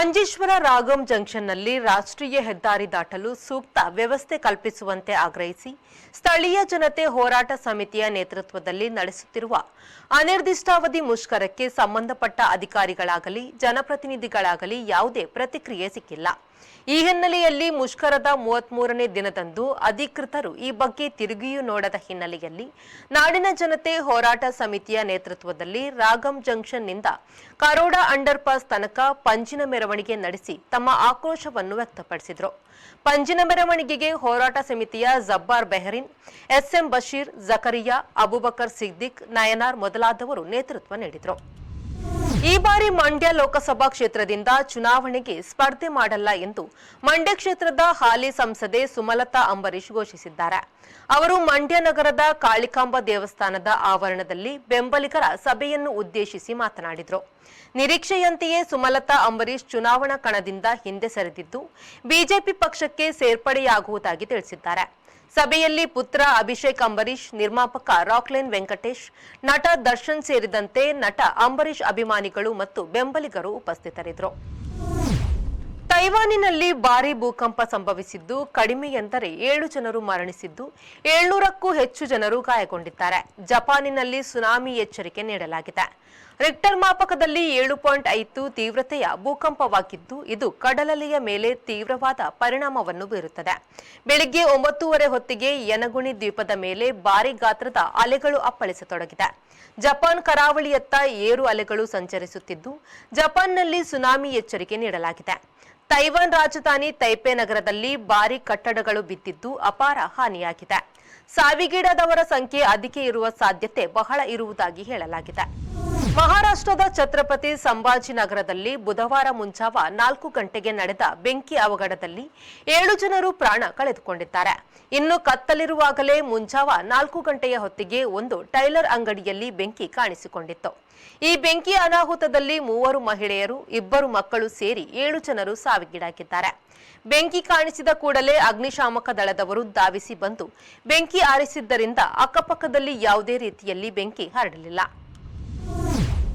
ಮಂಜೇಶ್ವರ ರಾಗಂ ಜಂಕ್ಷನ್ನಲ್ಲಿ ರಾಷ್ಟ್ರೀಯ ಹೆದ್ದಾರಿ ದಾಟಲು ಸೂಕ್ತ ವ್ಯವಸ್ಥೆ ಕಲ್ಪಿಸುವಂತೆ ಆಗ್ರಹಿಸಿ ಸ್ಥಳೀಯ ಜನತೆ ಹೋರಾಟ ಸಮಿತಿಯ ನೇತೃತ್ವದಲ್ಲಿ ನಡೆಸುತ್ತಿರುವ ಅನಿರ್ದಿಷ್ಟಾವಧಿ ಮುಷ್ಕರಕ್ಕೆ ಸಂಬಂಧಪಟ್ಟ ಅಧಿಕಾರಿಗಳಾಗಲಿ, ಜನಪ್ರತಿನಿಧಿಗಳಾಗಲಿ ಯಾವುದೇ ಪ್ರತಿಕ್ರಿಯೆ ಸಿಕ್ಕಿಲ್ಲ. ಈ ಹಿನ್ನೆಲೆಯಲ್ಲಿ ಮುಷ್ಕರದ ಮೂವತ್ತ್ ಮೂರನೇ ದಿನದಂದು ಅಧಿಕೃತರು ಈ ಬಗ್ಗೆ ತಿರುಗಿಯೂ ನೋಡದ ಹಿನ್ನೆಲೆಯಲ್ಲಿ ನಾಡಿನ ಜನತೆ ಹೋರಾಟ ಸಮಿತಿಯ ನೇತೃತ್ವದಲ್ಲಿ ರಾಗಂ ಜಂಕ್ಷನ್ನಿಂದ ಕರೋಡ ಅಂಡರ್ ಪಾಸ್ ತನಕ ಪಂಜಿನ ಮೆರವಣಿಗೆ ನಡೆಸಿ ತಮ್ಮ ಆಕ್ರೋಶವನ್ನು ವ್ಯಕ್ತಪಡಿಸಿದರು. ಪಂಜಿನ ಮೆರವಣಿಗೆಗೆ ಹೋರಾಟ ಸಮಿತಿಯ Jabbar Bahrain, S M Basheer, Zakariya, Abubakar Siddique, Nayanar ಮೊದಲಾದವರು ನೇತೃತ್ವ ನೀಡಿದರು. ಈ ಬಾರಿ ಮಂಡ್ಯ ಲೋಕಸಭಾ ಕ್ಷೇತ್ರದಿಂದ ಚುನಾವಣೆಗೆ ಸ್ಪರ್ಧೆ ಮಾಡಲ್ಲ ಎಂದು ಮಂಡ್ಯ ಕ್ಷೇತ್ರದ ಹಾಲಿ ಸಂಸದೆ ಸುಮಲತಾ ಅಂಬರೀಶ್ ಘೋಷಿಸಿದ್ದಾರೆ. ಅವರು ಮಂಡ್ಯ ನಗರದ ಕಾಳಿಕಾಂಬ ದೇವಸ್ಥಾನದ ಆವರಣದಲ್ಲಿ ಬೆಂಬಲಿಗರ ಸಭೆಯನ್ನು ಉದ್ದೇಶಿಸಿ ಮಾತನಾಡಿದರು. ನಿರೀಕ್ಷೆಯಂತೆಯೇ ಸುಮಲತಾ ಅಂಬರೀಶ್ ಚುನಾವಣಾ ಕಣದಿಂದ ಹಿಂದೆ ಸರಿದಿದ್ದು, ಬಿಜೆಪಿ ಪಕ್ಷಕ್ಕೆ ಸೇರ್ಪಡೆಯಾಗುವುದಾಗಿ ತಿಳಿಸಿದ್ದಾರೆ. ಸಭೆಯಲ್ಲಿ ಪುತ್ರ ಅಭಿಷೇಕ್ ಅಂಬರೀಶ್ ನಿರ್ಮಾಪಕ ರಾಕ್ಲೈನ್ ವೆಂಕಟೇಶ್, ನಟ ದರ್ಶನ್ ಸೇರಿದಂತೆ ನಟ ಅಂಬರೀಶ್ ಅಭಿಮಾನಿಗಳು ಮತ್ತು ಬೆಂಬಲಿಗರು ಉಪಸ್ಥಿತರಿದ್ದರು. ತೈವಾನಿನಲ್ಲಿ ಭಾರಿ ಭೂಕಂಪ ಸಂಭವಿಸಿದ್ದು, ಕಡಿಮೆ ಎಂದರೆ ಏಳು ಜನರು ಮರಣಿಸಿದ್ದು, ಏಳ್ನೂರಕ್ಕೂ ಹೆಚ್ಚು ಜನರು ಗಾಯಗೊಂಡಿದ್ದಾರೆ. ಜಪಾನಿನಲ್ಲಿ ಸುನಾಮಿ ಎಚ್ಚರಿಕೆ ನೀಡಲಾಗಿದೆ. ರಿಕ್ಟರ್ ಮಾಪಕದಲ್ಲಿ ಏಳು ಪಾಯಿಂಟ್ ಐದು ತೀವ್ರತೆಯ ಭೂಕಂಪವಾಗಿದ್ದು, ಇದು ಕಡಲಲೆಯ ಮೇಲೆ ತೀವ್ರವಾದ ಪರಿಣಾಮವನ್ನು ಬೀರುತ್ತದೆ. ಬೆಳಿಗ್ಗೆ ಒಂಬತ್ತೂವರೆ ಹೊತ್ತಿಗೆ ಯನಗುಣಿ ದ್ವೀಪದ ಮೇಲೆ ಭಾರಿ ಗಾತ್ರದ ಅಲೆಗಳು ಅಪ್ಪಳಿಸತೊಡಗಿದೆ. ಜಪಾನ್ ಕರಾವಳಿಯತ್ತ ಏರು ಅಲೆಗಳು ಸಂಚರಿಸುತ್ತಿದ್ದು, ಜಪಾನ್ನಲ್ಲಿ ಸುನಾಮಿ ಎಚ್ಚರಿಕೆ ನೀಡಲಾಗಿದೆ. ತೈವಾನ್ ರಾಜಧಾನಿ ತೈಪೆ ನಗರದಲ್ಲಿ ಭಾರಿ ಕಟ್ಟಡಗಳು ಬಿದ್ದಿದ್ದು ಅಪಾರ ಹಾನಿಯಾಗಿದೆ. ಸಾವಿಗೀಡಾದವರ ಸಂಖ್ಯೆ ಅಧಿಕ ಇರುವ ಸಾಧ್ಯತೆ ಬಹಳ ಇರುವುದಾಗಿ ಹೇಳಲಾಗಿದೆ. ಮಹಾರಾಷ್ಟ್ರದ ಛತ್ರಪತಿ ಸಂಭಾಜಿನಗರದಲ್ಲಿ ಬುಧವಾರ ಮುಂಜಾವ ನಾಲ್ಕು ಗಂಟೆಗೆ ನಡೆದ ಬೆಂಕಿ ಅವಘಡದಲ್ಲಿ ಏಳು ಜನರು ಪ್ರಾಣ ಕಳೆದುಕೊಂಡಿದ್ದಾರೆ. ಇನ್ನು ಕತ್ತಲಿರುವಾಗಲೇ ಮುಂಜಾವ ನಾಲ್ಕು ಗಂಟೆಯ ಹೊತ್ತಿಗೆ ಒಂದು ಟೈಲರ್ ಅಂಗಡಿಯಲ್ಲಿ ಬೆಂಕಿ ಕಾಣಿಸಿಕೊಂಡಿತ್ತು. ಈ ಬೆಂಕಿ ಅನಾಹುತದಲ್ಲಿ ಮೂವರು ಮಹಿಳೆಯರು, ಇಬ್ಬರು ಮಕ್ಕಳು ಸೇರಿ ಏಳು ಜನರು ಸಾವಿಗೀಡಾಗಿದ್ದಾರೆ. ಬೆಂಕಿ ಕಾಣಿಸಿದ ಕೂಡಲೇ ಅಗ್ನಿಶಾಮಕ ದಳದವರು ಧಾವಿಸಿ ಬಂದು ಬೆಂಕಿ ಆರಿಸಿದ್ದರಿಂದ ಅಕ್ಕಪಕ್ಕದಲ್ಲಿ ಯಾವುದೇ ರೀತಿಯಲ್ಲಿ ಬೆಂಕಿ ಹರಡಲಿಲ್ಲ.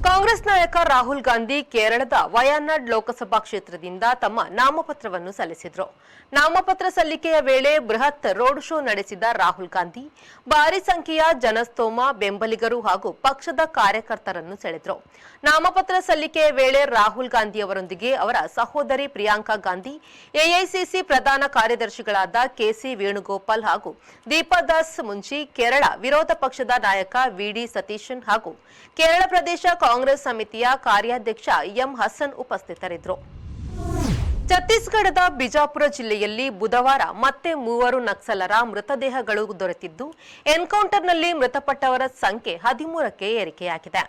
ಕಾಂಗ್ರೆಸ್ ನಾಯಕ ರಾಹುಲ್ ಗಾಂಧಿ ಕೇರಳದ ವಯನಾಡ್ ಲೋಕಸಭಾ ಕ್ಷೇತ್ರದಿಂದ ತಮ್ಮ ನಾಮಪತ್ರವನ್ನು ಸಲ್ಲಿಸಿದರು. ನಾಮಪತ್ರ ಸಲ್ಲಿಕೆಯ ವೇಳೆ ಬೃಹತ್ ರೋಡ್ ಶೋ ನಡೆಸಿದ ರಾಹುಲ್ ಗಾಂಧಿ ಭಾರಿ ಸಂಖ್ಯೆಯ ಜನಸ್ತೋಮ, ಬೆಂಬಲಿಗರು ಹಾಗೂ ಪಕ್ಷದ ಕಾರ್ಯಕರ್ತರನ್ನು ಸೆಳೆದರು. ನಾಮಪತ್ರ ಸಲ್ಲಿಕೆಯ ವೇಳೆ ರಾಹುಲ್ ಗಾಂಧಿ ಅವರೊಂದಿಗೆ ಅವರ ಸಹೋದರಿ ಪ್ರಿಯಾಂಕಾ ಗಾಂಧಿ, ಎಐಸಿಸಿ ಪ್ರಧಾನ ಕಾರ್ಯದರ್ಶಿಗಳಾದ ಕೆಸಿ ವೇಣುಗೋಪಾಲ್ ಹಾಗೂ ದೀಪಾದಾಸ್ ಮುನ್ಷಿ ಕೇರಳ ವಿರೋಧ ಪಕ್ಷದ ನಾಯಕ ವಿಡಿ ಸತೀಶನ್ ಹಾಗೂ ಕೇರಳ ಪ್ರದೇಶ ಕಾಂಗ್ರೆಸ್ ಸಮಿತಿಯ ಕಾರ್ಯಾಧ್ಯಕ್ಷ ಎಂ ಹಸನ್ ಉಪಸ್ಥಿತರಿದ್ದರು. ಛತ್ತೀಸ್ಗಢದ ಬಿಜಾಪುರ ಜಿಲ್ಲೆಯಲ್ಲಿ ಬುಧವಾರ ಮತ್ತೆ ಮೂವರು ನಕ್ಸಲರ ಮೃತದೇಹಗಳು ದೊರೆತಿದ್ದು, ಎನ್ಕೌಂಟರ್ನಲ್ಲಿ ಮೃತಪಟ್ಟವರ ಸಂಖ್ಯೆ ಹದಿಮೂರಕ್ಕೆ ಏರಿಕೆಯಾಗಿದೆ.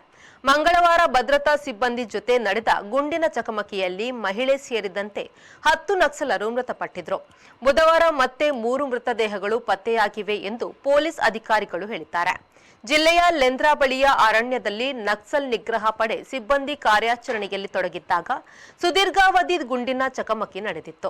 ಮಂಗಳವಾರ ಭದ್ರತಾ ಸಿಬ್ಬಂದಿ ಜೊತೆ ನಡೆದ ಗುಂಡಿನ ಚಕಮಕಿಯಲ್ಲಿ ಮಹಿಳೆ ಸೇರಿದಂತೆ ಹತ್ತು ನಕ್ಸಲರು ಮೃತಪಟ್ಟಿದ್ರು. ಬುಧವಾರ ಮತ್ತೆ ಮೂರು ಮೃತದೇಹಗಳು ಪತ್ತೆಯಾಗಿವೆ ಎಂದು ಪೊಲೀಸ್ ಅಧಿಕಾರಿಗಳು ಹೇಳಿದ್ದಾರೆ. ಜಿಲ್ಲೆಯ ಲೆಂದ್ರಾ ಬಳಿಯ ಅರಣ್ಯದಲ್ಲಿ ನಕ್ಸಲ್ ನಿಗ್ರಹ ಪಡೆ ಸಿಬ್ಬಂದಿ ಕಾರ್ಯಾಚರಣೆಯಲ್ಲಿ ತೊಡಗಿದ್ದಾಗ ಸುದೀರ್ಘಾವಧಿ ಗುಂಡಿನ ಚಕಮಕಿ ನಡೆದಿತ್ತು.